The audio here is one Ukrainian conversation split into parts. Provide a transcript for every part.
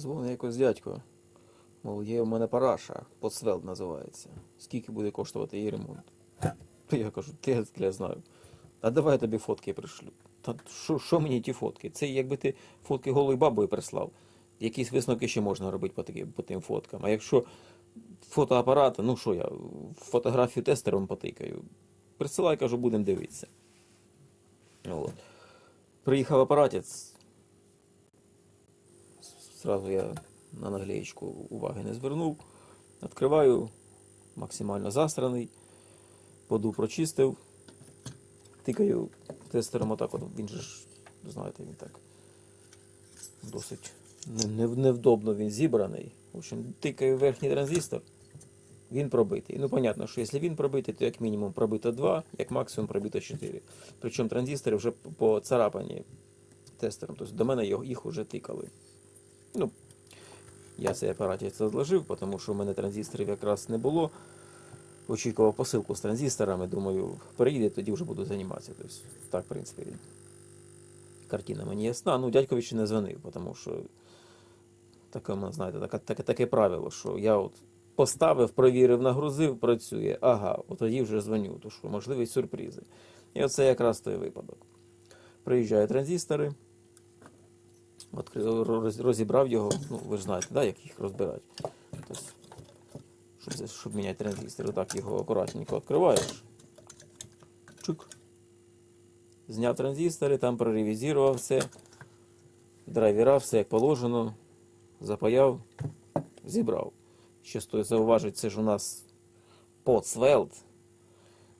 Дзвонить якось дядько. Мов, є в мене параша, подсвелд називається. Скільки буде коштувати її ремонт? Я кажу, ти я знаю. А давай я тобі фотки пришлю. Та що, що мені ті фотки? Це якби ти фотки голою бабою прислав. Якісь висновки ще можна робити по, таким, по тим фоткам. А якщо фотоапарат, ну що я, фотографію тестером потикаю. Присилай, кажу, будемо дивитися. От. Приїхав апаратець. Зразу я на наглеєчку уваги не звернув. Відкриваю, максимально застраний, воду прочистив, тикаю тестером отак, от, він же ж, знаєте, він так досить не- не- невдобно він зібраний. В общем, тикаю верхній транзистор, він пробитий. Ну, понятно, що якщо він пробитий, то як мінімум пробито 2, як максимум пробито 4. Причому транзистори вже поцарапані тестером. Тобто до мене їх вже тикали. Ну, я цей апарат зложив, тому що в мене транзисторів якраз не було. Очікував посилку з транзисторами, думаю, приїде, тоді вже буду займатися. Тобто, так, в принципі, картина мені ясна. Ну, дядькові ще не дзвонив, тому що таке, ну, знаєте, таке, таке, таке правило, що я от поставив, провірив, нагрузив, працює. Ага, от тоді вже дзвоню, то що можливі сюрпризи. І оце якраз той випадок. Приїжджають транзистори, розібрав його, ну ви ж знаєте, да, як їх розбирати. Тобто, щоб, щоб міняти транзистор, так його акуратненько відкриваєш. Чук. Зняв транзистори, там проревізував все. Драйвера, все як положено. Запаяв, зібрав. Ще стоїть зауважити, це ж у нас подсвелд.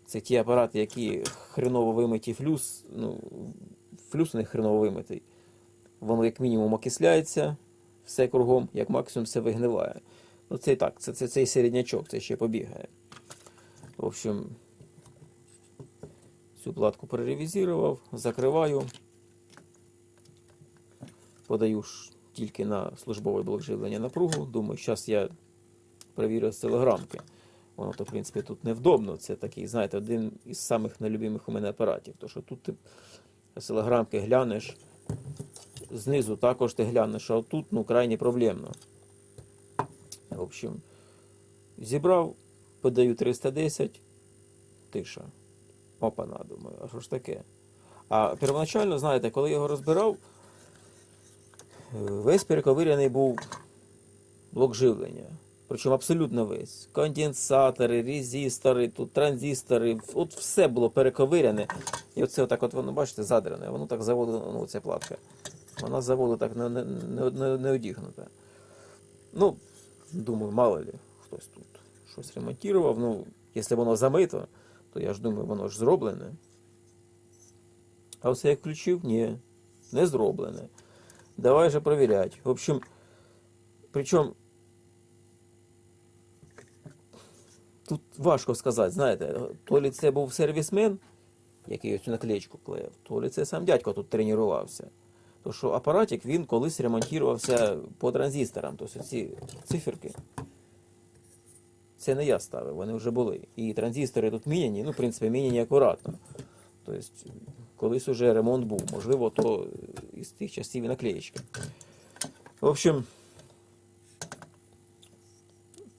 Це ті апарати, які хреново вимиті флюс, ну, флюс них хреново вимитий воно як мінімум окисляється все кругом, як максимум все вигниває. Ну це і так, це, це цей середнячок, це ще побігає. В общем, цю платку переревізував, закриваю, подаю ж тільки на службовий блок живлення напругу. Думаю, зараз я перевірю осцилограмки. Воно то, в принципі, тут невдобно. Це такий, знаєте, один із самих нелюбимих у мене апаратів. То що тут ти осцилограмки глянеш, знизу також ти глянеш, а тут ну, крайне проблемно. В общем, зібрав, подаю 310, тиша. Опана, думаю, а що ж таке? А первоначально, знаєте, коли я його розбирав, весь перековиряний був блок живлення. Причому абсолютно весь. Конденсатори, резистори, тут транзистори, от все було перековиряне. І оце отак от воно, бачите, задрене. Воно так заводило, ну, ця платка. Вона з заводу так не, не, не, не, одігнута. Ну, думаю, мало ли, хтось тут щось ремонтував. Ну, якщо воно замито, то я ж думаю, воно ж зроблене. А все як включив? Ні, не зроблене. Давай же провіряти. В общем, причому тут важко сказати, знаєте, то ли це був сервісмен, який цю наклеєчку клеїв, то ли це сам дядько тут тренувався. То що апаратик він колись ремонтувався по транзисторам. Тобто ці циферки. Це не я ставив, вони вже були. І транзистори тут міняні, ну, в принципі, міняні акуратно. Тобто, колись уже ремонт був, можливо, то із тих часів і наклеєчки. В общем,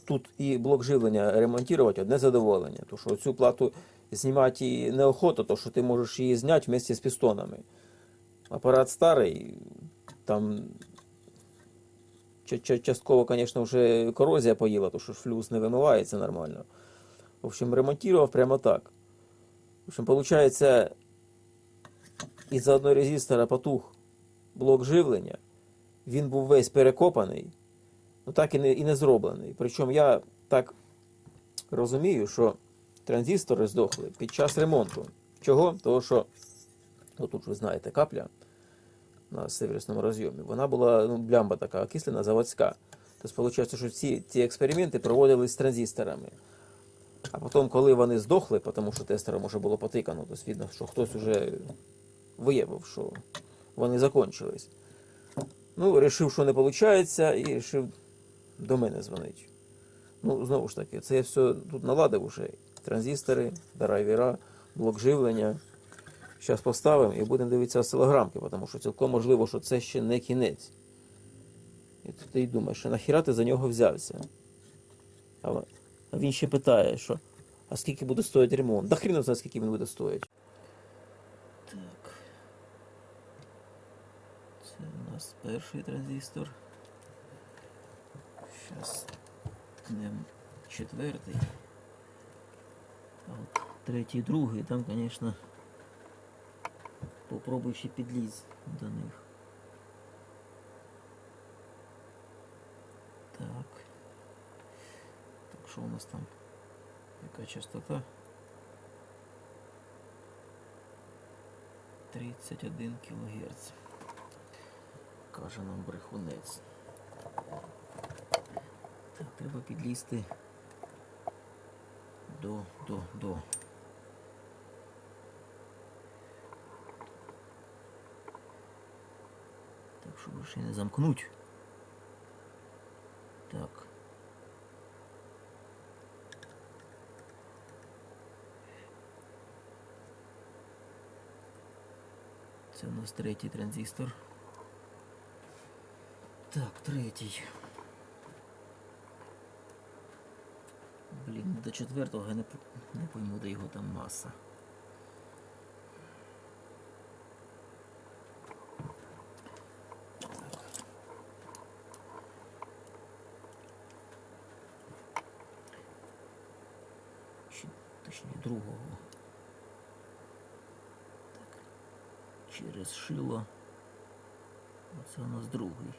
тут і блок живлення ремонтувати одне задоволення. Тому що цю плату знімати неохота, то що ти можеш її зняти вместе з пістонами. Апарат старий, там ча- ча- частково, звісно, вже корозія поїла, тому що флюс не вимивається нормально. В общем, ремонтував прямо так. В общем, виходить, із-за одного резистора потух блок живлення, він був весь перекопаний, ну так і не, і не зроблений. Причому я так розумію, що транзистори здохли під час ремонту. Чого? Того, що отут ви знаєте, капля на северсному розйомі, вона була ну, блямба така окислена, заводська. Тобто, виходить, що ці, ці експерименти проводились з транзисторами. А потім, коли вони здохли, тому що тестером вже було потикано, то видно, що хтось вже виявив, що вони закончились. Ну, вирішив, що не виходить, і вирішив до мене дзвонити. Ну, знову ж таки, це я все тут наладив уже. Транзистори, драйвера, блок живлення. Зараз поставимо і будемо дивитися осцилограмки, тому що цілком можливо, що це ще не кінець. І І ти думаєш, а нахіра ти за нього взявся? А він ще питає, що, а скільки буде стоїти ремонт? Да хрін знає, скільки він буде стоїти. Так. Це у нас перший транзистор. Зараз ткнемо четвертий. А от третій, другий, там, звісно, попробуй ще підліз до них. Так. Так, що у нас там? Яка частота? 31 кГц. Каже нам брехунець. Так, треба підлізти до, до, до. Щоб ще не замкнуть. Так. Це у нас третій транзистор. Так, третій. Блін, до четвертого я не, не пойму, де його там маса. Точніше другого. Так. Через шило. Оце у нас другий.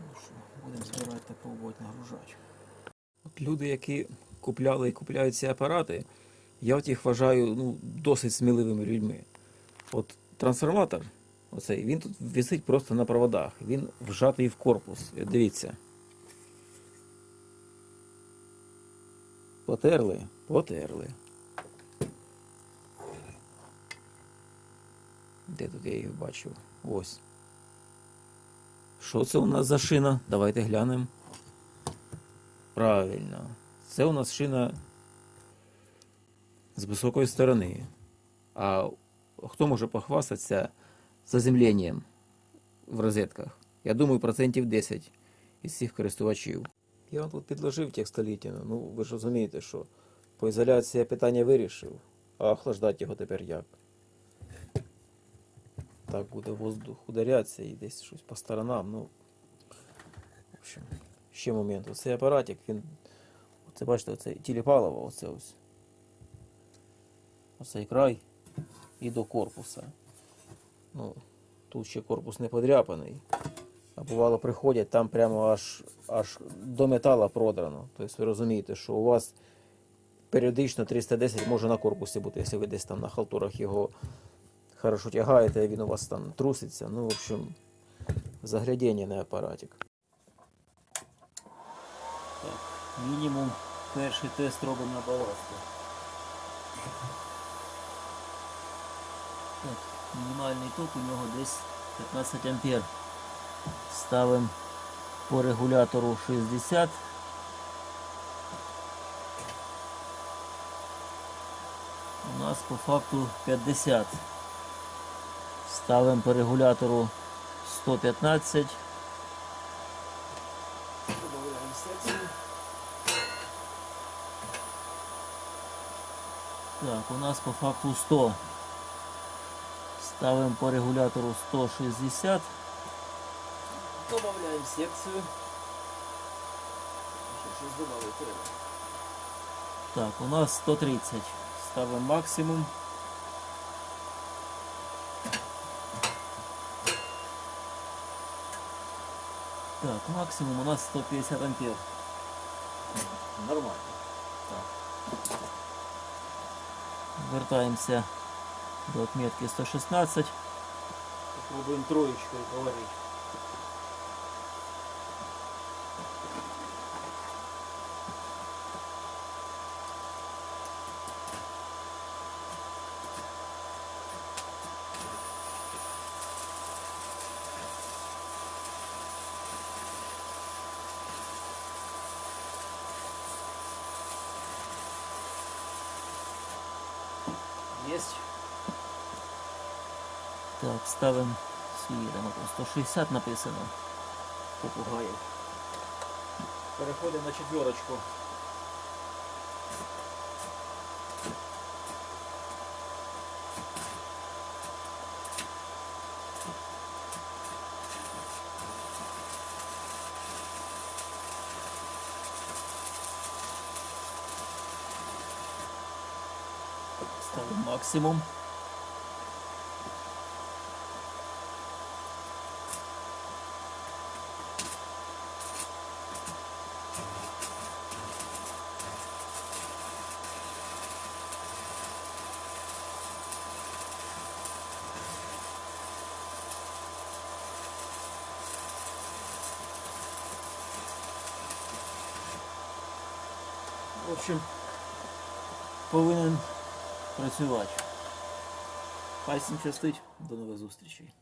Ну що, будемо збирати та пробувати нагружати. От люди, які купляли і купляють ці апарати, я от їх вважаю ну, досить сміливими людьми. От трансформатор, оцей, він тут висить просто на проводах. Він вжатий в корпус. Дивіться. Потерли, потерли. Де тут я їх бачив? Ось. Що це у нас за шина? Давайте глянемо. Правильно. Це у нас шина з високої сторони. А хто може похвастатися заземленням в розетках? Я думаю, процентів 10 із цих користувачів. Я вам тут підложив текстолітіну. Ну, ви ж розумієте, що по ізоляції я питання вирішив, а охлаждати його тепер як? Так буде воздух ударятися і десь щось по сторонам. Ну, в общем, ще момент. Оцей апаратик, він. Оце бачите, оце тіліпалово, оце ось. Оцей край і до корпуса. Ну, тут ще корпус не подряпаний. А бувало приходять, там прямо аж, аж до метала продрано. Тобто ви розумієте, що у вас періодично 310 може на корпусі бути, якщо ви десь там на халтурах його хорошо тягаєте, він у вас там труситься. Ну, в общем, заглядіння на апаратик. Так, мінімум перший тест робимо на баласті. Так, мінімальний ток у нього десь 15 ампер. Ставимо по регулятору 60. У нас по факту 50. Ставимо по регулятору 115. Добавляємо секцію. Так, у нас по факту 100. Ставимо по регулятору 160. Добавляємо секцію. Ще щось добавити треба. Так, у нас 130. Ставимо максимум. Так, максимум у нас 150 ампер. Нормально. Так. Вертаємося до отметки 116. Попробуємо троєчкою поварити. Так, ставимо ото 160 написано. попугаїв. Переходимо на четверочку. Ставимо максимум. В общем, повинен працювати. Хай всім щастить. До нових зустрічей.